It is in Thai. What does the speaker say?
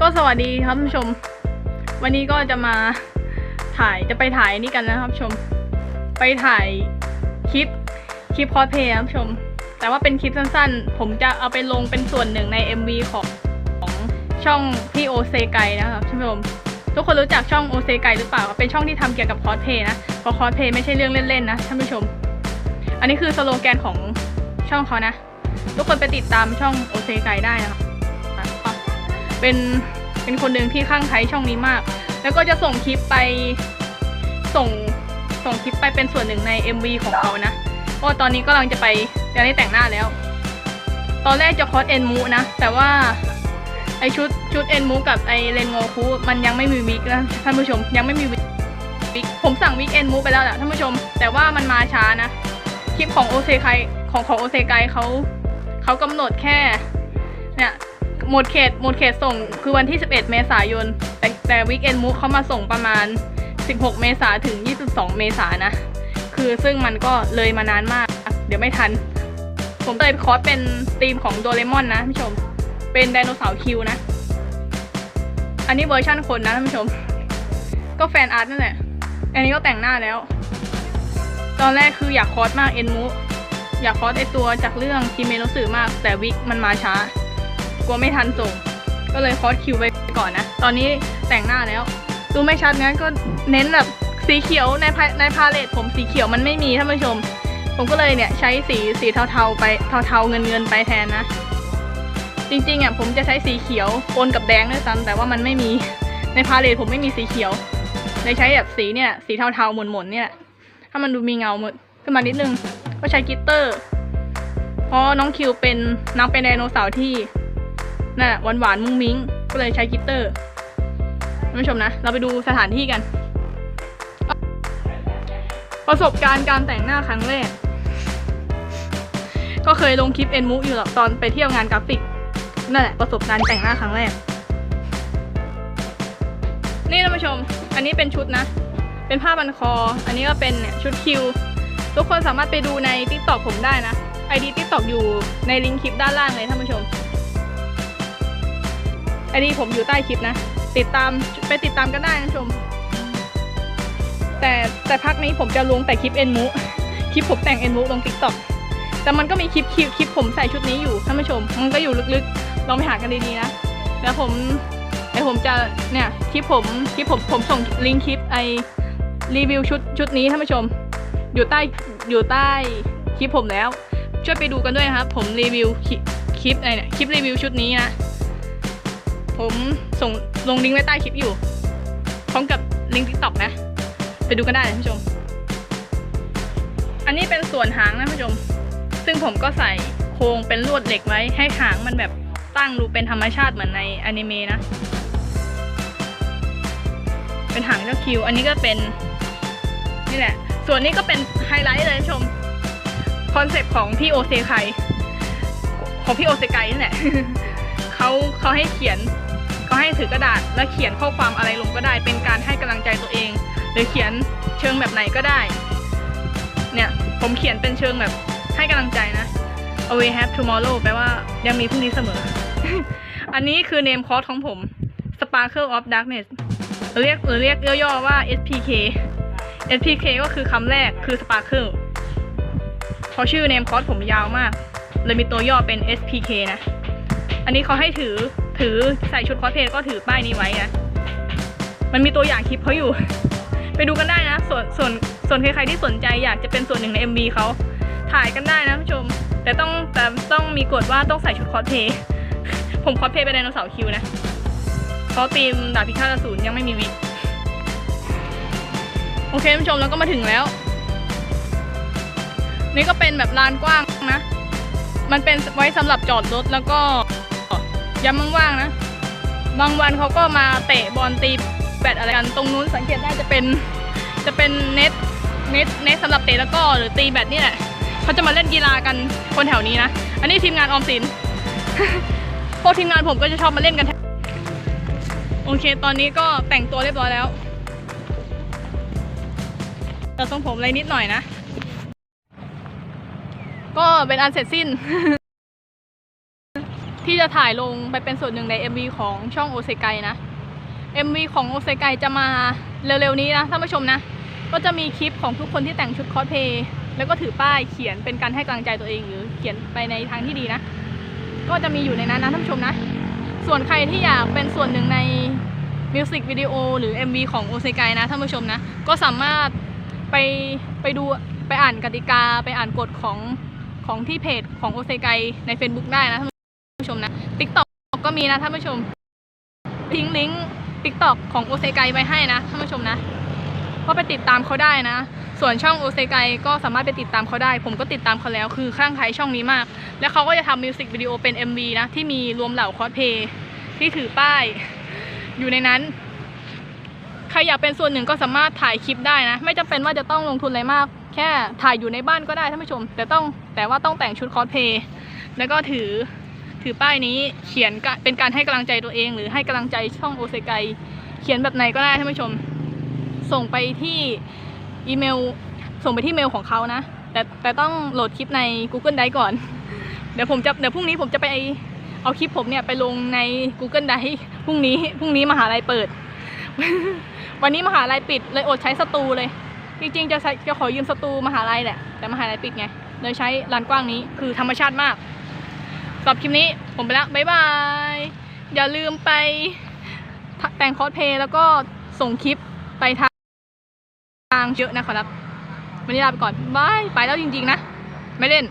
ก็สวัสดีครับผู้ชม วันนี้ก็จะมาถ่ายจะไปถ่ายนี่กันนะครับชม ไปถ่ายคลิปคลิปคอสเพลย์ครับชม แต่ว่าเป็นคลิปสั้นๆ ผมจะเอาไปลงเป็นส่วนหนึ่งใน MV ของของช่องพี่โอเซไกนะครับท่านผู้ชมทุกคนรู้จักช่องโอเซไกหรือเปล่า เป็นช่องที่ทำเกี่ยวกับคอสเพลย์นะเพราะคอสเพลย์ไม่ใช่เรื่องเล่นๆนะท่านผู้ชม อันนี้คือสโลแกนของช่องเขานะ ทุกคนไปติดตามช่องโอเซไกได้นะครับ เป็นเป็นคนหนึ่งที่ข้างใครช่องนี้มาก แล้วก็จะส่งคลิปไปส่งส่งคลิปไปเป็นส่วนหนึ่งใน MV ของเขานะเพราะตอนนี้ก็กำลังจะไปจะได้แต่งหน้าแล้ว ตอนแรกจะคอสเอ็นมูนะ แต่ว่าไอชุดชุดเอ็นมูกับไอเรนโงคุมันยังไม่มีวิกนะท่านผู้ชมยังไม่มีวิกผมสั่งวิกเอ็นมูไปแล้วแหละท่านผู้ชม แต่ว่ามันมาช้านะ คลิปของโอเซไคของของโอเซไกเขาเขากำหนดแค่เนี่ย หมดเขตหมดเขตส่งคือวันที่ 11 เมษายน แต่แต่วิกเอนมูเขามาส่งประมาณ 16 เมษาถึง 22 เมษานะ คือซึ่งมันก็เลยมานานมาก เดี๋ยวไม่ทัน ผมเลยคอสเป็นธีมของโดเรมอนนะท่านผู้ชม เป็นไดโนเสาร์คิวนะ อันนี้เวอร์ชั่นคนนะท่านผู้ชม ก็แฟนอาร์ตนั่นแหละ อันนี้ก็แต่งหน้าแล้ว ตอนแรกคืออยากคอสมากเอ็นมูอยากคอสไอตัวจากเรื่องคิเมโนสึมาก แต่วิกมันมาช้า ลัวไม่ทันส่ง ก็เลยคอสคิวไปก่อนนะ ตอนนี้แต่งหน้าแล้ว ดูไม่ชัดงั้นก็เน้นแบบสีเขียวในในพาเลตผมสีเขียวมันไม่มีท่านผู้ชม ผมก็เลยเนี่ยใช้สีสีเทาๆไปเทาๆเงินเงินๆไปแทนนะ จริงๆอะผมจะใช้สีเขียวปนกับแดงด้วยซ้ำแต่ว่ามันไม่มีในพาเลตผมไม่มีสีเขียวเลยใช้แบบสีเนี่ยสีเทาๆหม่นๆเนี่ยถ้ามันดูมีเงาหมดขึ้นมานิดนึง ก็ใช้กิตเตอร์ เพราะน้องคิวเป็นนางเป็นไดโนเสาร์ที่ น่ะหวานหวานมุ้งมิ้ง ก็เลยใช้กิตเตอร์ท่านผู้ชมนะ เราไปดูสถานที่กัน ประสบการณ์การแต่งหน้าครั้งแรก ก็เคยลงคลิปเอ็นมุอยู่หรอกตอนไปเที่ยวงานกราฟิก นั่นแหละประสบการณ์แต่งหน้าครั้งแรก นี่ท่านผู้ชม อันนี้เป็นชุดนะ เป็นผ้าบันคอ อันนี้ก็เป็นเนี่ยชุดคิว ทุกคนสามารถไปดูใน t ิ k t o k ผมได้นะ ID t ิ k t o k อยู่ในลิงก์คลิปด้านล่างเลยท่านผู้ชม ID ผมอยู่ใต้คลิปนะ ติดตามไปติดตามกันได้นะชม แต่แต่พักนี้ผมจะลงแต่คลิปเอ็นมูคลิปผมแต่งเอ็นมูลง t ิ k t o k แต่มันก็มีคลิปคลิปคลิปผมใส่ชุดนี้อยู่ท่านผู้ชม มันก็อยู่ลึกๆ ลองไปหากันดีๆนะ แล้วผมไอผมจะเนี่ยคลิปผมคลิปผมผมส่งลิงก์คลิปไอรีวิวชุดชุดนี้ท่านผู้ชม อยู่ใต้อยู่ใต้คลิปผมแล้ว ช่วยไปดูกันด้วยนะครับ ผมรีวิวคลิปคลิปอเนี่ยคลิปรีวิวชุดนี้นะ ผมส่งลงลิงก์ไว้ใต้คลิปอยู่ พร้อมกับลิงก์ทิกตอกนะ ไปดูกันได้ท่านผู้ชม อันนี้เป็นส่วนหางนะท่านผู้ชม ซึ่งผมก็ใส่โครงเป็นลวดเหล็กไว้ให้หางมันแบบตั้งดูเป็นธรรมชาติเหมือนในอนิเมะนะ เป็นหางเจ้าคิว อันนี้ก็เป็นนี่แหละ ส่วนนี้ก็เป็นไฮไลท์เลยท่านผู้ชม คอนเซปต์ของพี่โอเซไคของพี่โอเซไกนั่นแหละเขาเขาให้เขียน เขาให้ถือกระดาษแล้วเขียนข้อความอะไรลงก็ได้ เป็นการให้กำลังใจตัวเอง หรือเขียนเชิงแบบไหนก็ได้ เนี่ยผมเขียนเป็นเชิงแบบให้กำลังใจนะ always have tomorrow แปลว่ายังมีพรุ่งนี้เสมอ อันนี้คือเนมคอร์สของผม sparkle of darkness หรือเรียกหรือเรียกย่อๆว่า SPK SPK ก็คือคำแรกคือ sparkle เพราะชื่อเนมคอร์สผมยาวมาก เลยมีตัวย่อเป็น SPK นะ อันนี้เขาให้ถือ ถือใส่ชุดคอสเพลย์ก็ถือป้ายนี้ไว้นะมันมีตัวอย่างคลิปเขาอยู่ ไปดูกันได้นะ ส่วนส่วนส่วนใครๆที่สนใจอยากจะเป็นส่วนหนึ่งใน MV เขาถ่ายกันได้นะผู้ชม แต่ต้องแต่ต้องมีกฎว่าต้องใส่ชุดคอสเพลย์ผมคอสเพลย์เป็นไดโนเสาร์คิวนะเพราะทีมดาบพิฆาตอสูรยังไม่มีวิกโอเคผู้ชมแล้วก็มาถึงแล้ว นี่ก็เป็นแบบลานกว้างนะ มันเป็นไว้สำหรับจอดรถแล้วก็ ย้ำว่างๆนะ บางวันเขาก็มาเตะบอลตีแบดอะไรกัน ตรงนู้นสังเกตได้จะเป็นจะเป็นเน็ตเน็ตเน็ตสำหรับเตะแล้วก็หรือตีแบดนี่แหละเขาจะมาเล่นกีฬากันคนแถวนี้นะ อันนี้ทีมงานออมสิน พวกทีมงานผมก็จะชอบมาเล่นกัน โอเค ตอนนี้ก็แต่งตัวเรียบร้อยแล้วแต่ทรงผมอะไรนิดหน่อยนะ ก็เป็นอันเสร็จสิ้น ที่จะถ่ายลงไปเป็นส่วนหนึ่งใน MV ของช่องโอเซไกนะ MV ของโอเซไกจะมาเร็วๆนี้นะท่านผู้ชมนะ ก็จะมีคลิปของทุกคนที่แต่งชุดคอสเพลย์แล้วก็ถือป้ายเขียนเป็นการให้กำลังใจตัวเองหรือเขียนไปในทางที่ดีนะ ก็จะมีอยู่ในนั้นนะท่านผู้ชมนะ ส่วนใครที่อยากเป็นส่วนหนึ่งในมิวสิกวิดีโอหรือ MV ของโอเซไกนะท่านผู้ชมนะ ก็สามารถไปไปดูไปอ่านกติกาไปอ่านกฎของของที่เพจของโอเซไกใน Facebook ได้นะ ท่านผู้ชมนะ TikTok ก็มีนะท่านผู้ชม ทิ้งลิงก์ TikTok ของโอเซไกไว้ให้นะท่านผู้ชมนะ ก็ไปติดตามเขาได้นะ ส่วนช่องโอเซไกก็สามารถไปติดตามเขาได้ ผมก็ติดตามเขาแล้ว คือข้างใครช่องนี้มาก แล้วเขาก็จะทำมิวสิกวิดีโอเป็น MV นะ ที่มีรวมเหล่าคอสเพย์ที่ถือป้ายอยู่ในนั้นใครอยากเป็นส่วนหนึ่งก็สามารถถ่ายคลิปได้นะ ไม่จำเป็นว่าจะต้องลงทุนอะไรมาก แค่ถ่ายอยู่ในบ้านก็ได้ท่านผู้ชม แต่ต้องแต่ว่าต้องแต่งชุดคอสเพย์แล้วก็ถือ ถือป้ายนี้เขียนเป็นการให้กำลังใจตัวเอง หรือให้กำลังใจช่องโอเซไกเขียนแบบไหนก็ได้ท่านผู้ชม ส่งไปที่อีเมล ส่งไปที่เมลของเขานะ แต่แต่ต้องโหลดคลิปใน Google Drive ก่อน เดี๋ยวผมจะเดี๋ยวพรุ่งนี้ผมจะไปเอาคลิปผมเนี่ยไปลงใน Google Drive พรุ่งนี้พรุ่งนี้มหาลัยเปิด วันนี้มหาลัยปิดเลยอดใช้สตูเลย จริงๆจะจะขอยืมสตูมหาลัยแหละแต่มหาลัยปิดไงเลยใช้ลานกว้างนี้คือธรรมชาติมาก สำหรับคลิปนี้ผมไปแล้วบ๊ายบาย อย่าลืมไปแต่งคอสเพลย์แล้วก็ส่งคลิปไปทางทางเยอะนะครับ วันนี้ลาไปก่อนบาย ไปแล้วจริง ๆ นะ ไม่เล่น